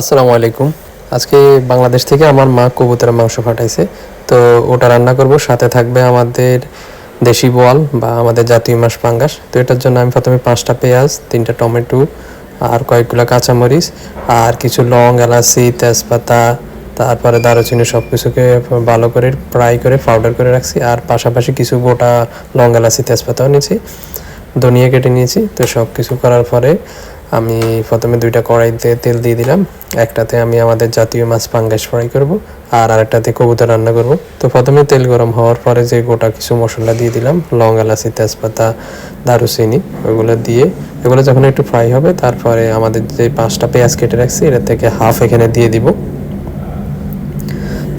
আসসালামু আলাইকুম। আজকে বাংলাদেশ থেকে আমার মা কবুতরের মাংস পাঠাইছে। তো ওটা রান্না করব, সাথে থাকবে আমাদের দেশি বোয়াল বা আমাদের জাতীয় মাছ পাঙ্গাস। তো এটার জন্য আমি প্রথমে পাঁচটা পেঁয়াজ, তিনটা টমেটো আর কয়েকগুলো কাঁচামরিচ আর কিছু লং এলাচি, তেজপাতা, তারপরে দারুচিনি সব কিছুকে ভালো করে ফ্রাই করে পাউডার করে রাখছি আর পাশাপাশি কিছু গোটা লং এলাচি, তেজপাতাও নিয়েছি, ধনিয়া কেটে নিয়েছি। তো সব কিছু করার পরে আমি প্রথমে দুইটা কড়াইতে তেল দিয়ে দিলাম। একটাতে আমি আমাদের জাতীয় মাছ পাঙ্গাস ফ্রাই করব আর আরেকটাতে কবুতর রান্না করব। তো প্রথমে তেল গরম হওয়ার পরে যে গোটা কিছু মশলা দিয়ে দিলাম, লং এলাচি, তেজপাতা, দারুচিনি, ওগুলো দিয়ে, এগুলো যখন একটু ফ্রাই হবে, তারপরে আমাদের যে পাঁচটা পেঁয়াজ কেটে রাখছি এটা থেকে হাফ এখানে দিয়ে দিব।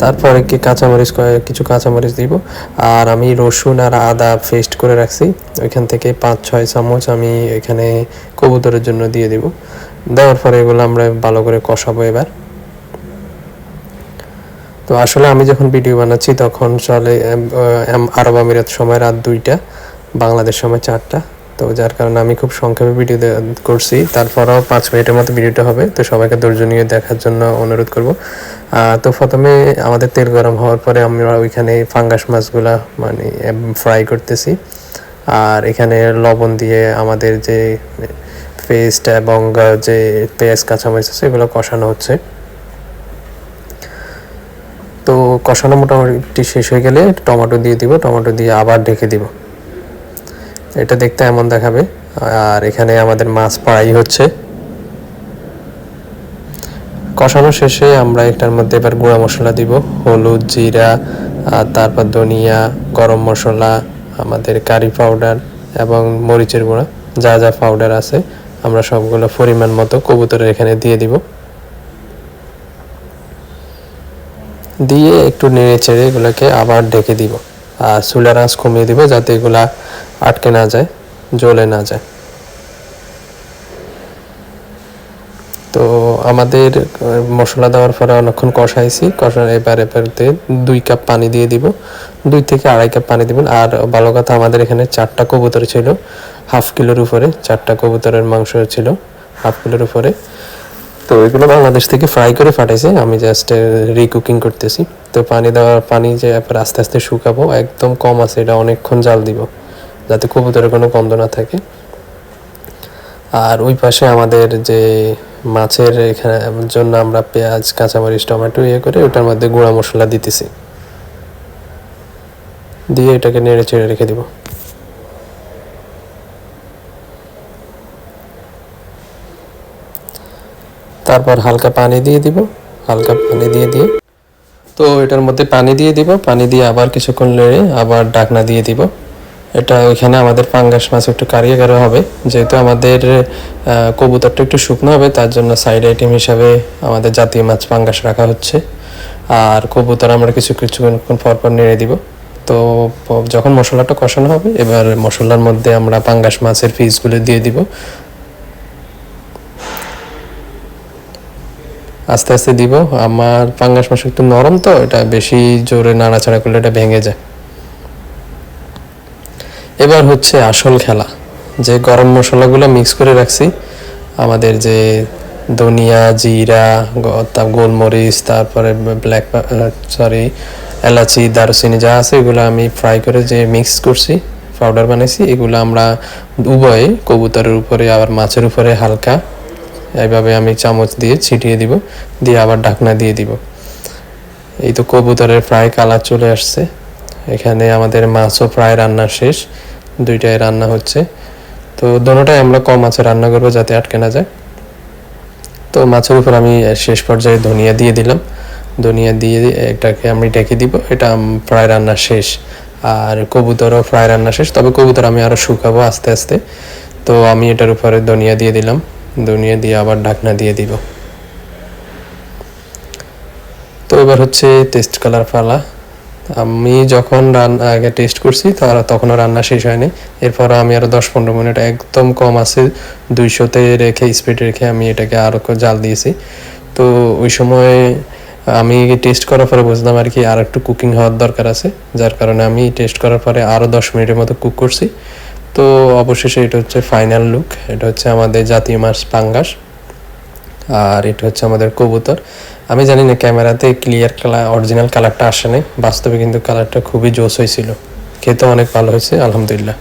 তারপরে কি কাঁচামরিচ কিছু কাঁচামরিচ দিব। আর আমি রসুন আর আদা পেস্ট করে রাখছি। ওইখান থেকে পাঁচ, ছয় চামচ আমি এখানে কবুতরের জন্য দিয়ে দিব। দেওয়ার পরে এগুলো আমরা ভালো করে কষাবো এবার। তো আসলে আমি যখন ভিডিও বানাচ্ছি তখন চলে আরব আমিরাত সময় রাত দুইটা, বাংলাদেশ সময় চারটা। তো যার কারণে আমি খুব সংক্ষেপে ভিডিও করছি। তারপরেও পাঁচ মিনিটের মতো ভিডিওটা হবে, তো সবাইকে ধৈর্য নিয়ে দেখার জন্য অনুরোধ করব। তো প্রথমে আমাদের তেল গরম হওয়ার পরে আমরা ওইখানে ফাঙ্গাস মাছগুলা মানে ফ্রাই করতেছি। আর এখানে লবণ দিয়ে আমাদের যে পেস্ট এবং যে পেঁয়াজ, কাঁচামরিচ আছে, এগুলো কষানো হচ্ছে। তো কষানো মোটামুটি শেষ হয়ে গেলে টমেটো দিয়ে দিব, টমেটো দিয়ে আবার ঢেকে দিব। এটা দেখতে এমন দেখাবে। আর এখানে আমাদের মাছ পাড়াই হচ্ছে। কষানো শেষে আমরা এটার মধ্যে এবার গুঁড়া মশলা দিব। হলুদ, জিরা, আর তারপর ধনিয়া, গরম মশলা, আমাদের কারি পাউডার এবং মরিচের গুঁড়া। যা যা পাউডার আছে, আমরা সবগুলো পরিমাণ মতো কবুতরের এখানে দিয়ে দিব। দিয়ে একটু নেড়ে চেড়ে এগুলোকে আবার ঢেকে দিব। আর চুলার আঁচ কমিয়ে দিব যাতে এগুলা আটকে না যায়, জ্বলে না যায়। তো আমাদের মশলা দেওয়ার পরে অনেকক্ষণ কষাইছি কষা এবার এবারতে দুই কাপ পানি দিয়ে দিব। দুই থেকে আড়াই কাপ পানি দিবেন। আর ভালো কথা, আমাদের এখানে চারটা কবুতর ছিল। হাফ কিলোর উপরে চারটা কবুতরের মাংস ছিল, হাফ কিলোর উপরে। তো এগুলো বাংলাদেশ থেকে ফ্রাই করে পাঠাইছে। আমি জাস্ট রিকুকিং করতেছি। তো পানি দেওয়ার পানি যে আস্তে আস্তে শুকাবো, একদম কম আছে, এটা অনেকক্ষণ জাল দিব। যাতে কবুতরের কোনো গন্ধ না থাকে। আর ওই পাশে আমাদের যে মাছের এখানে জন্য আমরা পেঁয়াজ, কাঁচামরিচ, টমেটো ইয়ে করে ওটার মধ্যে গুঁড়া মশলা দিতেছি। দিয়ে এটাকে নেড়ে চেড়ে রেখে দিব। তারপর হালকা পানি দিয়ে দিব, হালকা পানি দিয়ে দিয়ে। তো এটার মধ্যে পানি দিয়ে দিব, পানি দিয়ে আবার কিছুক্ষণ নেড়ে আবার ডাকনা দিয়ে দিব। এটা ওইখানে আমাদের পাঙ্গাস মাছ একটু কারিয়ে কারও হবে। যেহেতু আমাদের কবুতরটা একটু শুকনো হবে, তার জন্য সাইড আইটেম হিসাবে আমাদের জাতীয় মাছ পাঙ্গাস রাখা হচ্ছে। আর কবুতর আমরা কিছু কিছুক্ষণ পর পর নেড়ে দিব। তো, যখন মশলাটা কষানো হবে, এবার মশলার মধ্যে আমরা পাঙ্গাস মাছের পিসগুলো দিয়ে দিব। আস্তে আস্তে দিব। আমার পাঙ্গাস মাছ একটু নরম তো, এটা বেশি জোরে নাড়াচাড়া করলে এটা ভেঙে যায়। এবার হচ্ছে আসল খেলা। যে গরম মশলাগুলো মিক্স করে রাখছি, আমাদের যে ধনিয়া, জিরা গোলমরিচ, তারপরে ব্ল্যাক সরি এলাচি, দারুচিনি যা আছে, এগুলো আমি ফ্রাই করে যে মিক্স করছি পাউডার বানাইছি, এগুলো আমরা উভয়ে কবুতরের উপরে, আবার মাছের উপরে হালকা এইভাবে আমি চামচ দিয়ে ছিটিয়ে দিব, দিয়ে আবার ঢাকনা দিয়ে দিব। এই তো কবুতরের প্রায় কালার চলে আসছে। এখানে আমাদের মাছও প্রায় রান্না শেষ। দুইটাই রান্না হচ্ছে। তো দোনোটাই আমরা কম মাছে রান্না করব যাতে আটকে না যায়। তো মাছের উপর আমি শেষ পর্যায়ে ধনিয়া দিয়ে দিলাম। ধনিয়া দিয়ে এটাকে আমি ডেকে দিব। এটা প্রায় রান্না শেষ। আর কবুতরও প্রায় রান্না শেষ। তবে কবুতর আমি আরও শুকাবো আস্তে আস্তে। তো আমি এটার উপরে ধনিয়া দিয়ে দিলাম। ধনিয়া দিয়ে আবার ঢাকনা দিয়ে দিব। তো এবার হচ্ছে টেস্ট কালার পালা আমি যখন রান্না আগে টেস্ট করছি তারা তখনও রান্না শেষ হয়নি। এরপর আমি আরও দশ পনেরো মিনিট একদম কম আছে, দুইশোতে রেখে স্পিড রেখে আমি এটাকে আরও একটু জাল দিয়েছি। তো ওই সময় আমি টেস্ট করার পরে বুঝলাম আর কি আর একটু কুকিং হওয়ার দরকার আছে। যার কারণে আমি টেস্ট করার পরে আরও দশ মিনিটের মতো কুক করছি। তো অবশেষে এটা হচ্ছে ফাইনাল লুক এটা হচ্ছে আমাদের জাতীয় মাছ পাঙ্গাস। আর এটা হচ্ছে আমাদের কবুতর। আমি জানি না ক্যামেরাতে ক্লিয়ার কালার অরিজিনাল কালারটা আসে নাই। বাস্তবে কিন্তু কালারটা খুবই জোস হয়েছিল। খেতে অনেক ভালো হয়েছে, আলহামদুলিল্লাহ।